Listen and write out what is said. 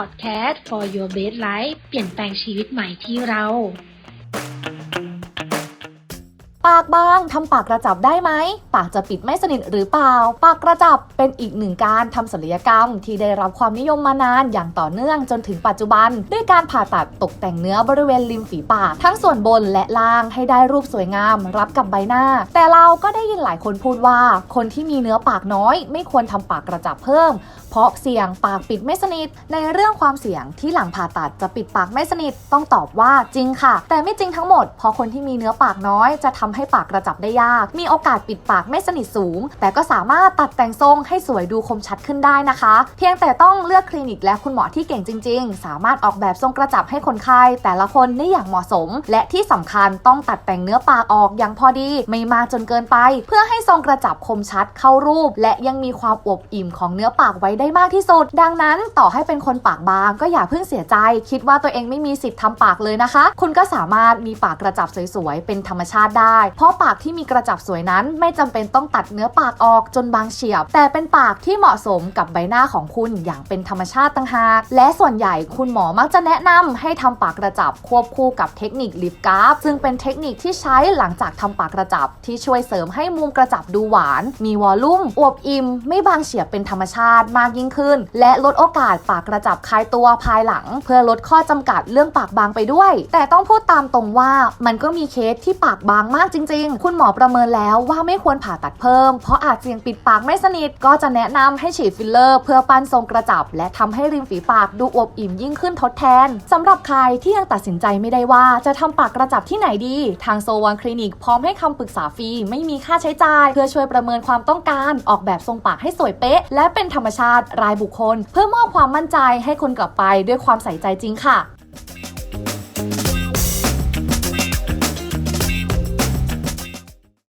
Podcast for your best life เปลี่ยนแปลงชีวิตใหม่ที่เรา ปากบางทำปากกระจับได้ไหม ปากจะปิดไม่สนิทหรือเปล่า ปากกระจับเป็นอีกหนึ่งการทำศัลยกรรม ที่ได้รับความนิยมมานานอย่างต่อเนื่องจนถึงปัจจุบัน ด้วยการผ่าตัดตกแต่งเนื้อบริเวณริมฝีปาก ทั้งส่วนบนและล่างให้ได้รูปสวยงาม รับกับใบหน้า แต่เราก็ได้ยินหลายคนพูดว่า คนที่มีเนื้อปากน้อย ไม่ควรทำปากกระจับเพิ่ม เพราะเสี่ยงปากปิดไม่สนิท ในเรื่องความเสี่ยงที่หลังผ่าตัดจะปิดปากไม่สนิท ต้องตอบว่าจริงค่ะ แต่ไม่จริงทั้งหมดเพราะคนที่มีเนื้อปากน้อยจะทำให้ปากกระจับได้ยาก มีโอกาสปิดปากไม่สนิทสูง แต่ก็สามารถตัดแต่งทรงให้สวยดูคมชัดขึ้นได้นะคะ เพียงแต่ต้องเลือกคลินิกและคุณหมอที่เก่งจริง ๆ สามารถออกแบบทรงกระจับให้คนไข้แต่ละคนได้อย่างเหมาะสม และที่สำคัญต้องตัดแต่งเนื้อปากออกอย่างพอดี ไม่มากจนเกินไป เพื่อให้ทรงกระจับคมชัดเข้ารูป และยังมีความอวบอิ่มของเนื้อปากไว้ได้มากที่สุด ดังนั้นต่อให้เป็นคนปากบาง ก็อย่าเพิ่งเสียใจ คิดว่าตัวเองไม่มีสิทธิ์ทำปากเลยนะคะ คุณก็สามารถมีปากกระจับสวยๆ เป็นธรรมชาติได้เพราะปากที่มีกระจับสวยนั้นไม่จำเป็นต้องตัดเนื้อปากออกจนบางเฉียบ แต่เป็นปากที่เหมาะสมกับใบหน้าของคุณอย่างเป็นธรรมชาติต่างหาก และส่วนใหญ่คุณหมอมักจะแนะนำให้ทำปากกระจับควบคู่กับเทคนิคลิปกราฟซึ่งเป็นเทคนิคที่ใช้หลังจากทำปากกระจับ ที่ช่วยเสริมให้มุมกระจับดูหวาน มีวอลลุ่มอวบอิ่มไม่บางเฉียบเป็นธรรมชาติมากยิ่งขึ้น และลดโอกาสปากกระจับคลายตัวภายหลัง เพื่อลดข้อจำกัดเรื่องปากบางไปด้วย แต่ต้องพูดตามตรงว่ามันก็มีเคสที่ปากบางมากจริง ๆ คุณหมอประเมินแล้วว่าไม่ควรผ่าตัดเพิ่ม เพราะอาจเสี่ยงปิดปากไม่สนิท ก็จะแนะนำให้ฉีดฟิลเลอร์ เพื่อปั้นทรงกระจับ และทำให้ริมฝีปากดูอวบอิ่มยิ่งขึ้นทดแทนสำหรับใครที่ยังตัดสินใจไม่ได้ว่าจะทำปากกระจับที่ไหนดี ทางโซวันคลินิกพร้อมให้คำปรึกษาฟรีไม่มีค่าใช้จ่าย เพื่อช่วยประเมินความต้องการออกแบบทรงปากให้สวยเป๊ะ และเป็นธรรมชาติรายบุคคล เพื่อมอบความมั่นใจให้คุณกลับไปด้วยความใส่ใจจริงค่ะ